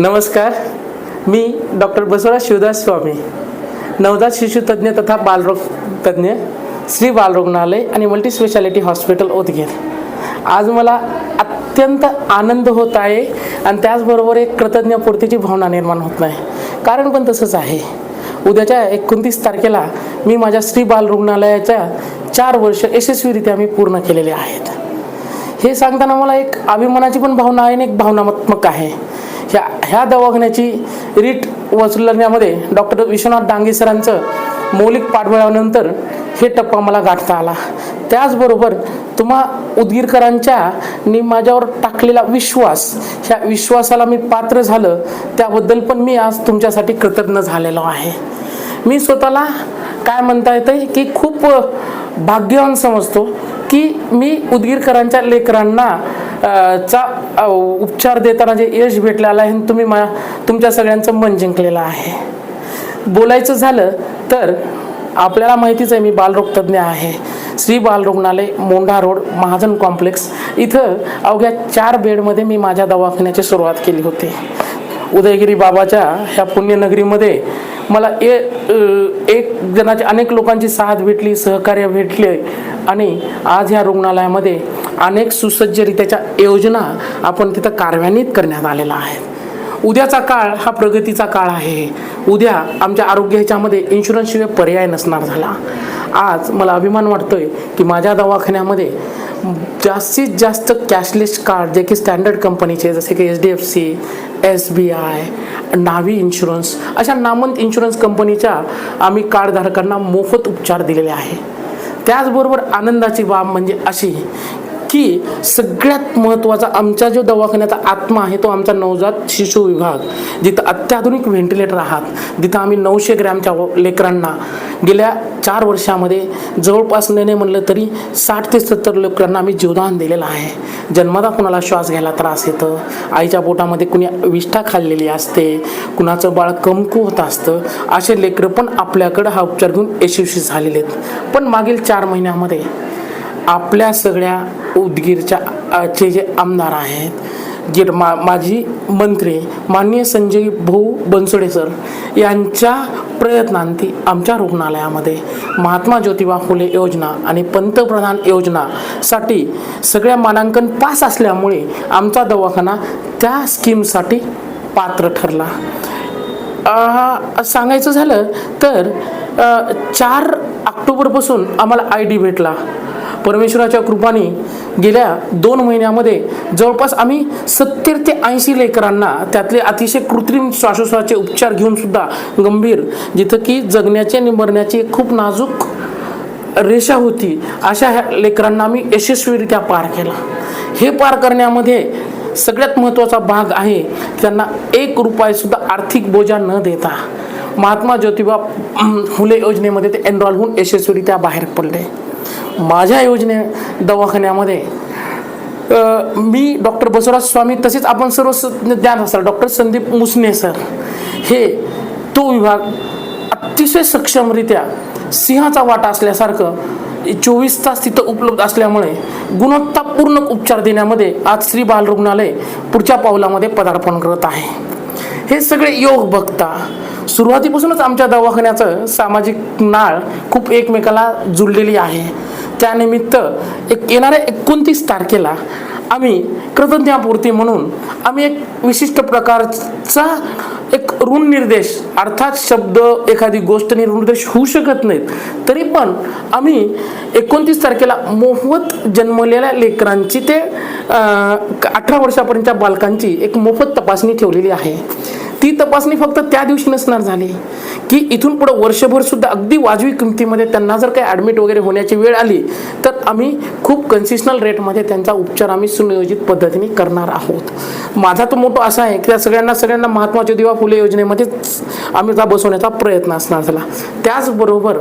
नमस्कार. मी डॉक्टर बसवराज शिवदास स्वामी नवजात शिशुतज्ञ तथा बालरोग तज्ज्ञ श्री बालरुग्णालय आणि मल्टी स्पेशालिटी हॉस्पिटल उदगीर आज मला अत्यंत आनंद होत आहे आणि त्याचबरोबर एक कृतज्ञपूर्तीची भावना निर्माण होत नाही. कारण पण तसंच आहे. उद्याच्या एकोणतीस तारखेला मी माझ्या श्री बाल रुग्णालयाच्या चार वर्ष यशस्वीरित्या मी पूर्ण केलेले आहेत. हे सांगताना मला एक अभिमानाची पण भावना आहे आणि एक भावनात्मक आहे. ह्या ह्या दवाखान्याची रीट वसुलण्यामध्ये डॉक्टर विश्वनाथ डांगे सरांचं मौलिक पाठबळानंतर हे टप्पा मला गाठता आला. त्याचबरोबर तुम्हा उदगीरकरांच्या नी माझ्यावर टाकलेला विश्वास ह्या विश्वासाला मी पात्र झालं त्याबद्दल पण मी आज तुमच्यासाठी कृतज्ञ झालेलो आहे. मी स्वतःला काय म्हणता येतं की खूप भाग्यवान समजतो की मी उदगीरकरांच्या लेकरांना चा उपचार देताना जे यश भेटलेलं आहे आणि तुम्ही मा तुमच्या सगळ्यांचं मन जिंकलेलं आहे. बोलायचं झालं तर आपल्याला माहितीच आहे मी बालरोगतज्ञ आहे. श्री बाल रुग्णालय मोंढा रोड महाजन कॉम्प्लेक्स. इथं अवघ्या चार बेडमध्ये मी माझ्या दवाखान्याची सुरुवात केली होती. उदयगिरी बाबाच्या ह्या पुण्यनगरीमध्ये मला ए एक जणाची अनेक लोकांची साथ भेटली सहकार्य भेटले. आणि आज ह्या रुग्णालयामध्ये अनेक सुसज्जरित्याच्या योजना आपण तिथं कार्यान्वित करण्यात आलेल्या आहेत उद्याचा काळ हा प्रगतीचा काळ आहे. उद्या आमच्या आरोग्य ह्याच्यामध्ये इन्शुरन्सशिवाय पर्याय नसणार झाला. आज मला अभिमान वाटतोय की माझ्या दवाखान्यामध्ये जास्तीत जास्त कॅशलेस कार्ड जे की स्टँडर्ड कंपनीचे जसे की H D F C S B I Navi insurance अशा नामंत इन्शुरन्स कंपनीच्या आम्ही कार्डधारकांना मोफत उपचार दिलेले आहे. त्याचबरोबर आनंदाची बाब म्हणजे अशी की सगळ्यात महत्त्वाचा आमच्या जो दवाखान्याचा आत्मा आहे तो आमचा नवजात शिशु विभाग जिथं अत्याधुनिक व्हेंटिलेटर आहात जिथं आम्ही नऊशे ग्रॅमच्या व- लेकरांना गेल्या चार वर्षामध्ये जवळपास नाही म्हणलं तरी साठ ते सत्तर लेकरांना आम्ही जीवदान दिलेलं आहे. जन्मदा कुणाला श्वास घ्यायला त्रास येतं आईच्या पोटामध्ये कुणी विष्ठा खाल्लेली असते कुणाचं बाळ कमकू होत असतं असे लेकरं पण आपल्याकडं हा उपचार घेऊन यशस्वी झालेले आहेत. पण मागील चार महिन्यामध्ये आपल्या सगळ्या उदगीरच्या चे जे आमदार आहेत जे मा माझी मंत्री माननीय संजय भाऊ बनसोडे सर यांच्या प्रयत्नांती आमच्या रुग्णालयामध्ये महात्मा ज्योतिबा फुले योजना आणि पंतप्रधान योजनासाठी सगळ्या मानांकन पास असल्यामुळे आमचा दवाखाना त्या स्कीमसाठी पात्र ठरला. सांगायचं झालं तर चार ऑक्टोबरपासून आम्हाला आय डी भेटला. परमेश्वराच्या कृपाने गेल्या दोन महिन्यामध्ये जवळपास आम्ही सत्तर ते ऐंशी लेकरांना त्यातले अतिशय कृत्रिम श्वासोश्वासाचे उपचार घेऊन सुद्धा गंभीर जिथं की जगण्याचे आणि मरण्याची खूप नाजूक रेषा होती अशा ह्या लेकरांना आम्ही यशस्वीरित्या पार केला. हे पार करण्यामध्ये सगळ्यात महत्त्वाचा भाग आहे त्यांना एक रुपयासुद्धा आर्थिक बोजा न देता महात्मा ज्योतिबा फुले योजनेमध्ये ते एनरॉल होऊन यशस्वीरित्या बाहेर पडले. माझ्या योजने दवाखान्यामध्ये मी डॉक्टर बसवराज स्वामी तसेच आपण सर्व ज्ञान असाल डॉक्टर संदीप मुसने सर हे तो विभाग अतिशय सक्षमरित्या सिंहाचा वाटा असल्यासारखं चोवीस तास तिथं उपलब्ध असल्यामुळे गुणवत्तापूर्ण उपचार देण्यामध्ये आज श्री बाल रुग्णालय पुढच्या पावलामध्ये पदार्पण करत आहे. हे सगळे योग बघता सुरुवातीपासूनच आमच्या दवाखान्याचं सामाजिक नाळ खूप एकमेकाला जुळलेली आहे. त्यानिमित्त एक येणाऱ्या एकोणतीस तारखेला आम्ही कृतज्ञापूर्ती म्हणून आम्ही एक विशिष्ट प्रकारचा एक ऋण निर्देश अर्थात शब्द एखादी गोष्ट निर्देश होऊ शकत नाहीत. तरी पण आम्ही एकोणतीस तारखेला मोफत जन्मलेल्या लेकरांची ते अठरा वर्षापर्यंतच्या बालकांची एक मोफत तपासणी ठेवलेली आहे. ती तपासणी फक्त त्या दिवशी नसणार झाली. की इथून पुढे वर्षभर सुद्धा अगदी वाजवी किमतीमध्ये त्यांना जर काही ॲडमिट वगैरे होण्याची वेळ आली तर आम्ही खूप कन्सिशनल रेटमध्ये त्यांचा उपचार आम्ही सुनियोजित पद्धतीने करणार आहोत. माझा तो मोठो असा आहे की त्या सगळ्यांना सगळ्यांना महात्मा ज्योतिबा फुले योजनेमध्येच आम्ही जा बसवण्याचा प्रयत्न असणार झाला. त्याचबरोबर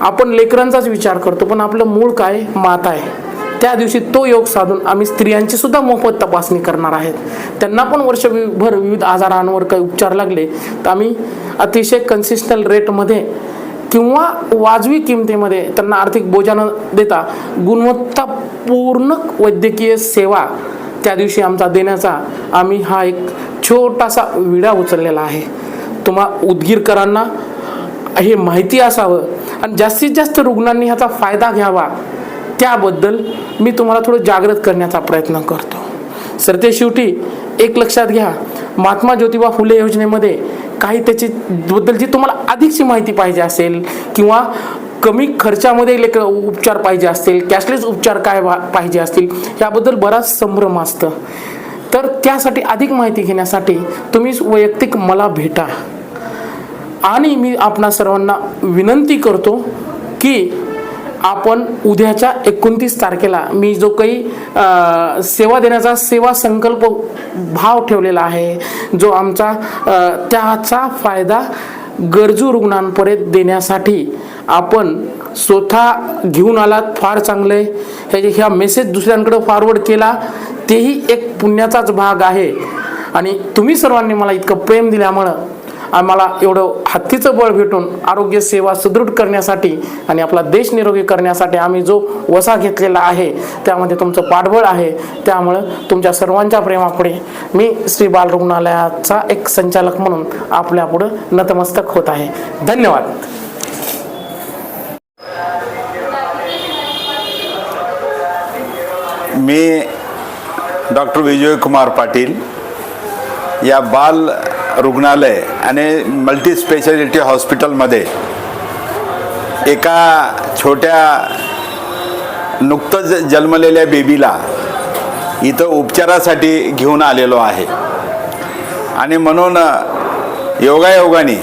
आपण लेकरांचाच विचार करतो पण आपलं मूळ काय? माता आहे. त्या दिवशी तो योग साधून आम्ही स्त्रियांची सुद्धा मोफत तपासणी करणार आहेत. त्यांना पण वर्षभर विविध आजारांवर काही उपचार लागले तर आम्ही अतिशय कन्सिस्टंट रेटमध्ये किंवा वाजवी किमतीमध्ये त्यांना आर्थिक बोजा न देता. गुणवत्तापूर्ण वैद्यकीय सेवा त्या दिवशी आमचा देण्याचा आम्ही हा एक छोटासा विडा उचललेला आहे. तुम्हा उदगीरकरांना हे माहिती असावं आणि जास्तीत जास्त रुग्णांनी ह्याचा फायदा घ्यावा. त्याबद्दल मी तुम्हाला थोडं जागृत करण्याचा प्रयत्न करतो. सर ते शेवटी एक लक्षात घ्या. महात्मा ज्योतिबा फुले योजनेमध्ये काही त्याची बद्दलची तुम्हाला अधिकची माहिती पाहिजे असेल किंवा कमी खर्चामध्ये लेक उपचार पाहिजे असतील कॅशलेस उपचार काय वा- पाहिजे असतील याबद्दल बराच संभ्रम असतं. तर त्यासाठी अधिक माहिती घेण्यासाठी तुम्ही वैयक्तिक मला भेटा. आणि मी आपणा सर्वांना विनंती करतो की आपण उद्याच्या एकोणतीस तारखेला मी जो काही सेवा देण्याचा सेवा संकल्प भाव ठेवलेला आहे जो आमचा त्याचा फायदा गरजू रुग्णांपर्यंत देण्यासाठी आपण स्वतः घेऊन आलात फार चांगले ह्याचे ह्या मेसेज दुसऱ्यांकडे फॉरवर्ड केला तेही एक पुण्याचाच भाग आहे. आणि तुम्ही सर्वांनी मला इतकं प्रेम दिल्यामुळं आम्हाला एवढं हत्तीचं बळ भेटून आरोग्य सेवा सुदृढ करण्यासाठी आणि आपला देश निरोगी करण्यासाठी आम्ही जो वसा घेतलेला आहे त्यामध्ये तुमचं पाठबळ आहे. त्यामुळं तुमच्या सर्वांच्या प्रेमापुढे मी श्री बाल रुग्णालयाचा एक संचालक म्हणून आपल्यापुढं नतमस्तक होत आहे. धन्यवाद. मी डॉक्टर विजय कुमार पाटील या बाल रुग्णालय आणि मल्टी स्पेशालिटी हॉस्पिटलमध्ये एका छोट्या नुकतंच जन्मलेल्या बेबीला इथं उपचारासाठी घेऊन आलेलो आहे. आणि म्हणून योगायोगाने